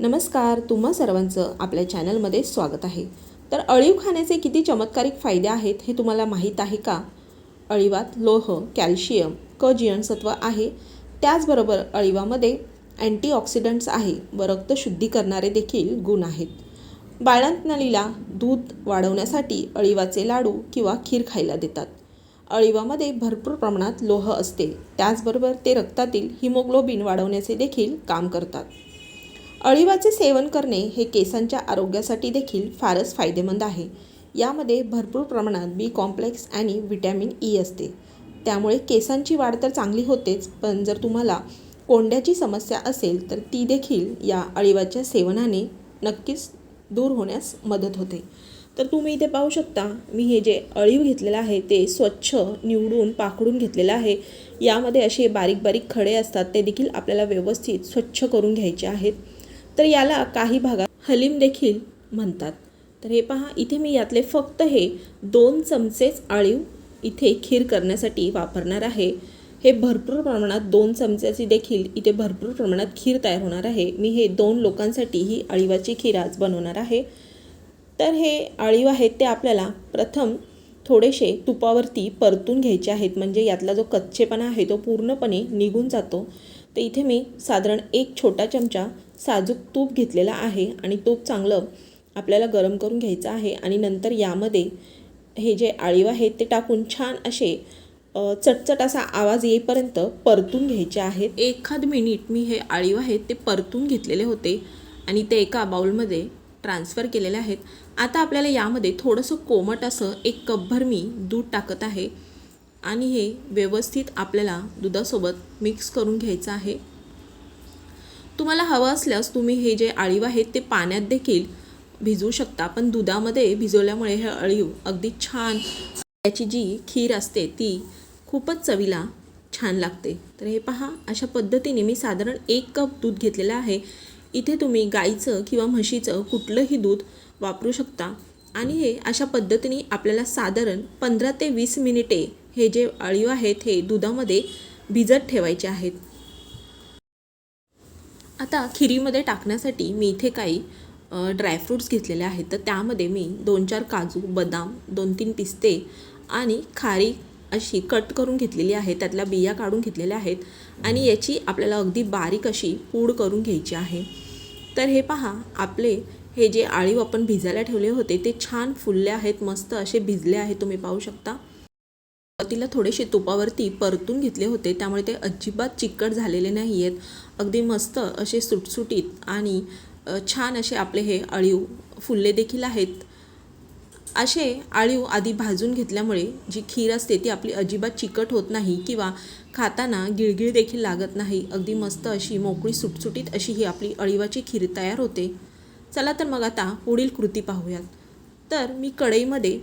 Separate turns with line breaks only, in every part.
नमस्कार तुम्हा सर्वांचं आपल्या चॅनलमध्ये स्वागत आहे. तर अळीव खाण्याचे किती चमत्कारिक फायदे आहेत हे तुम्हाला माहीत आहे का? अळीवात लोह कॅल्शियम क जीवनसत्व आहे. त्याचबरोबर अळीवामध्ये अँटीऑक्सिडंट्स आहे. व रक्त शुद्धी करणारे देखील गुण आहेत. बाळंतनलीला दूध वाढवण्यासाठी अळीवाचे लाडू किंवा खीर खायला देतात. अळीवामध्ये भरपूर प्रमाणात लोह असते. त्याचबरोबर ते रक्तातील हिमोग्लोबिन वाढवण्याचे देखील काम करतात. अळीवाचे सेवन करणे हे केसांच्या आरोग्यासाठी देखील फारच फायदेमंद आहे. यामध्ये भरपूर प्रमाणात बी कॉम्प्लेक्स आणि व्हिटॅमिन ई असते. त्यामुळे केसांची वाढ तर चांगली होतेच पण जर तुम्हाला कोंड्याची समस्या असेल तर ती देखील या अळीवाच्या सेवनाने नक्कीच दूर होण्यास मदत होते. तर तुम्ही इथे पाहू शकता मी हे जे अळीव घेतलेलं आहे ते स्वच्छ निवडून पाकडून घेतलेलं आहे. यामध्ये असे बारीक बारीक खडे असतात ते देखील आपल्याला व्यवस्थित स्वच्छ करून घ्यायचे आहेत. तर याला काही भागात हलीम देखील म्हणतात. तर हे पहा इथे मी यातले फक्त हे दोन चमचेच आळीव इथे खीर करण्यासाठी वापरणार आहे. हे भरपूर प्रमाणात दोन चमच्याची देखील इथे भरपूर प्रमाणात खीर तयार होणार आहे. मी हे दोन लोकांसाठी ही अळीवाची खीर आज बनवणार आहे. तर हे अळीव आहेत ते आपल्याला प्रथम थोडेसे तुपावरती परतून घ्यायचे आहेत. म्हणजे यातला जो कच्चेपणा आहे तो पूर्णपणे निघून जातो. तर इथे मी साधारण एक छोटा चमचा साजूक तूप घेतलेला आहे आणि तूप चांगलं आपल्याला गरम करून घ्यायचं आहे आणि नंतर यामध्ये हे जे आळीव आहेत ते टाकून छान असे चटचट असा आवाज येईपर्यंत परतून घ्यायचे आहेत. एखाद मिनिट मी हे आळीव आहेत ते परतून घेतलेले होते आणि ते एका बाउलमध्ये ट्रान्सफर केलेले आहेत. आता आपल्याला यामध्ये थोडंसं कोमट असं एक कपभर मी दूध टाकत आहे आणि हे व्यवस्थित आपल्याला दुधासोबत मिक्स करून घ्यायचं आहे. तुम्हाला हवं असल्यास तुम्ही हे जे अळीव आहेत ते पाण्यात देखील भिजवू शकता. पण दुधामध्ये भिजवल्यामुळे हे अळीव अगदी छान त्याची जी खीर असते ती खूपच चवीला छान लागते. तर हे पहा अशा पद्धतीने मी साधारण एक कप दूध घेतलेलं आहे. इथे तुम्ही गाईचं किंवा म्हशीचं कुठलंही दूध वापरू शकता. आणि हे अशा पद्धतीने आपल्याला साधारण पंधरा ते वीस मिनिटे हे जे अळीव आहेत हे दुधामध्ये भिजत ठेवायचे आहेत. आता खिरीमध्ये टाकण्यासाठी मी इथे काही ड्रायफ्रूट्स घेतलेले आहेत. तर त्यामध्ये मी दोन चार काजू बदाम दोन तीन पिस्ते आणि खारी अशी कट करून घेतलेली आहे. त्यातल्या बिया काढून घेतलेल्या आहेत आणि याची आपल्याला अगदी बारीक अशी पूड करून घ्यायची आहे. तर हे पहा आपले हे जे आळीव आपण भिजायला ठेवले होते ते छान फुलले आहेत मस्त असे भिजले आहेत तुम्ही पाहू शकता. तिला थोडेसे तुपावरती परतून घेतले होते त्यामुळे ते अजिबात चिकट झालेले नाही आहेत अगदी मस्त असे सुटसुटीत आणि छान असे आपले हे अळीव फुलले देखील आहेत. असे अळीव आधी भाजून घेतल्यामुळे जी खीर असते ती आपली अजिबात चिकट होत नाही किंवा खाताना गिळगिळ देखील लागत नाही. अगदी मस्त अशी मोकळी सुटसुटीत अशी ही आपली अळीवाची खीर तयार होते. चला तर मग आता पुढील कृती पाहूयात. तर मी कढईमध्ये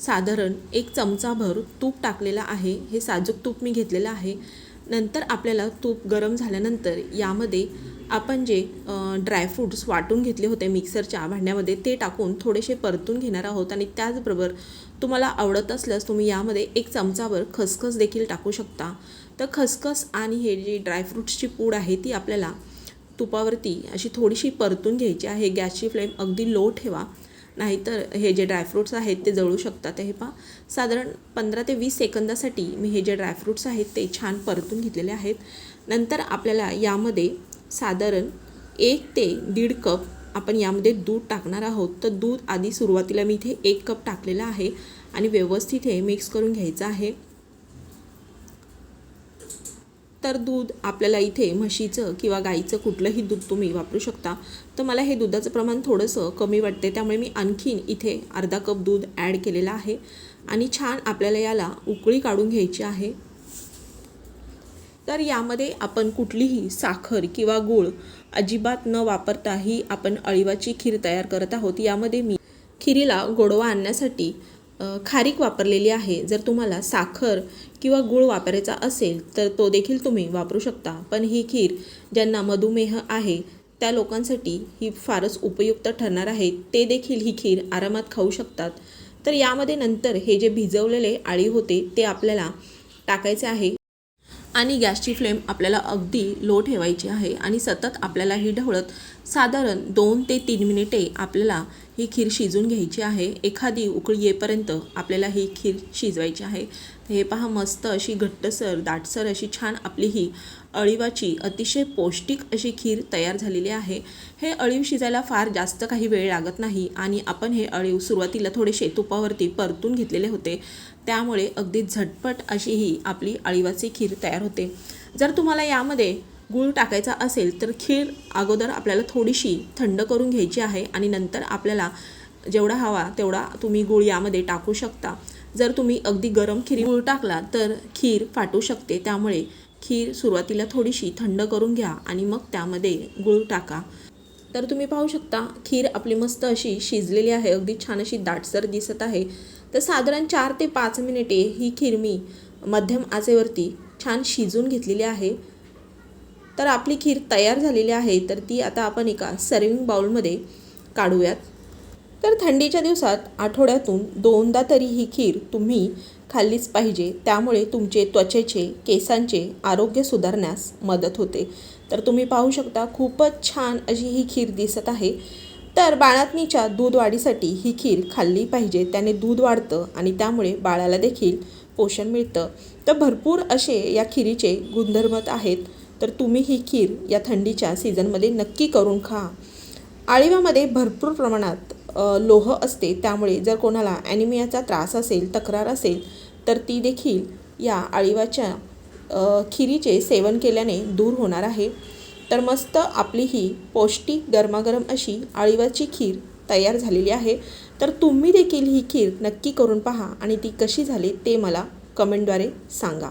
साधारण एक चमचाभर तूप टाकलेलं आहे. हे साजूक तूप मी घेतलेलं आहे. नंतर आपल्याला तूप गरम झाल्यानंतर यामध्ये आपण जे ड्रायफ्रूट्स वाटून घेतले होते मिक्सरच्या भांड्यामध्ये ते टाकून थोडेसे परतून घेणार आहोत आणि त्याचबरोबर तुम्हाला आवडत असल्यास तुम्ही यामध्ये एक चमचाभर खसखस देखील टाकू शकता. तर खसखस आणि हे जी ड्रायफ्रूट्सची पूड आहे ती आपल्याला तुपावरती अशी थोडीशी परतून घ्यायची आहे. गॅसची फ्लेम अगदी लो ठेवा. नाहीतर हे जे ड्रायफ्रूट्स आहेत ते जळू शकतात. हे पहा साधारण पंधरा ते वीस सेकंदासाठी मी हे जे ड्रायफ्रूट्स आहेत ते छान परतून घेतलेले आहेत. नंतर आपल्याला यामध्ये साधारण एक ते दीड कप आपण यामध्ये दूध टाकणार आहोत. तर दूध आधी सुरुवातीला मी इथे एक कप टाकलेलं आहे आणि व्यवस्थित हे मिक्स करून घ्यायचं आहे. तर दूध आपल्याला इथे म्हशीचं किंवा गाईचं कुठलंही दूध तुम्ही वापरू शकता. तर मला हे दुधाचं प्रमाण थोडंसं कमी वाटते त्यामुळे मी आणखीन इथे अर्धा कप दूध ॲड केलेलं आहे. आणि छान आपल्याला याला उकळी काढून घ्यायची आहे. तर यामध्ये आपण कुठलीही साखर किंवा गूळ अजिबात न वापरता ही आपण अळीवाची खीर तयार करत आहोत. यामध्ये मी खिरीला गोडवा आणण्यासाठी खारीक वापरलेली आहे. जर तुम्हाला साखर किंवा गूळ वापरायचा असेल तर तो देखील तुम्ही वापरू शकता. पण ही खीर ज्यांना मधुमेह आहे त्या लोकांसाठी ही फारच उपयुक्त ठरणार आहे. ते देखील ही खीर आरामात खाऊ शकतात. तर यामध्ये नंतर हे जे भिजवलेले आळी होते ते आपल्याला टाकायचे आहे. आणि गॅसची फ्लेम आपल्याला अगदी लो ठेवायची आहे. आणि सतत आपल्याला ही ढवळत साधारण दोन ते तीन मिनिटे आपल्याला ही खीर शिजून घ्यायची आहे. एखादी उकळी येईपर्यंत आपल्याला ही खीर शिजवायची आहे. हे पहा मस्त अशी घट्टसर दाटसर अशी छान आपली ही अळीवाची अतिशय पौष्टिक अशी खीर तयार झालेली आहे. हे अळीव शिजायला फार जास्त काही वेळ लागत नाही आणि आपण हे अळीव सुरुवातीला थोडेसे तुपावरती परतून घेतलेले होते. त्यामुळे अगदी झटपट अशी ही आपली अळीवाची खीर तयार होते. जर तुम्हाला यामध्ये गूळ टाकायचा असेल तर खीर अगोदर आपल्याला थोडीशी थंड करून घ्यायची आहे आणि नंतर आपल्याला जेवढा हवा तेवढा तुम्ही गूळ यामध्ये टाकू शकता. जर तुम्ही अगदी गरम खीर गूळ टाकला तर खीर फाटू शकते. त्यामुळे खीर सुरुवातीला थोडीशी थंड करून घ्या आणि मग त्यामध्ये गूळ टाका. तर तुम्ही पाहू शकता खीर आपली मस्त अशी शिजलेली आहे. अगदी छान अशी दाटसर दिसत आहे. तर साधारण चार ते पाच मिनिटे ही खीर मी मध्यम आचेवरती छान शिजून घेतलेली आहे. तर आपली खीर तयार झालेली आहे तर ती आता आपण एका सर्विंग बाउलमध्ये काढूयात. तर थंडीच्या दिवसात आठवड्यातून दोनदा तरी ही खीर तुम्ही खाल्लीच पाहिजे त्यामुळे तुमचे त्वचेचे केसांचे आरोग्य सुधारण्यास मदत होते. तर तुम्ही पाहू शकता खूपच छान अशी ही खीर दिसत आहे. तर बाळातनीच्या दूध वाढीसाठी ही खीर खाल्ली पाहिजे त्याने दूध वाढतं आणि त्यामुळे बाळाला देखील पोषण मिळतं. तर भरपूर असे या खिरीचे गुणधर्म आहेत. तर तुम्ही ही खीर या थंडीच्या सीझनमध्ये नक्की करून खा. आळीवामध्ये भरपूर प्रमाणात लोह असते. त्यामुळे जर कोणाला ॲनिमियाचा त्रास असेल तक्रार असेल तर ती देखील या आळीवाच्या खिरीचे सेवन केल्याने दूर होणार आहे. तर मस्त आपली ही पौष्टिक गरमागरम अशी आळीवाची खीर तयार झालेली आहे. तर तुम्ही देखील ही खीर नक्की करून पहा आणि ती कशी झाली ते मला कमेंटद्वारे सांगा.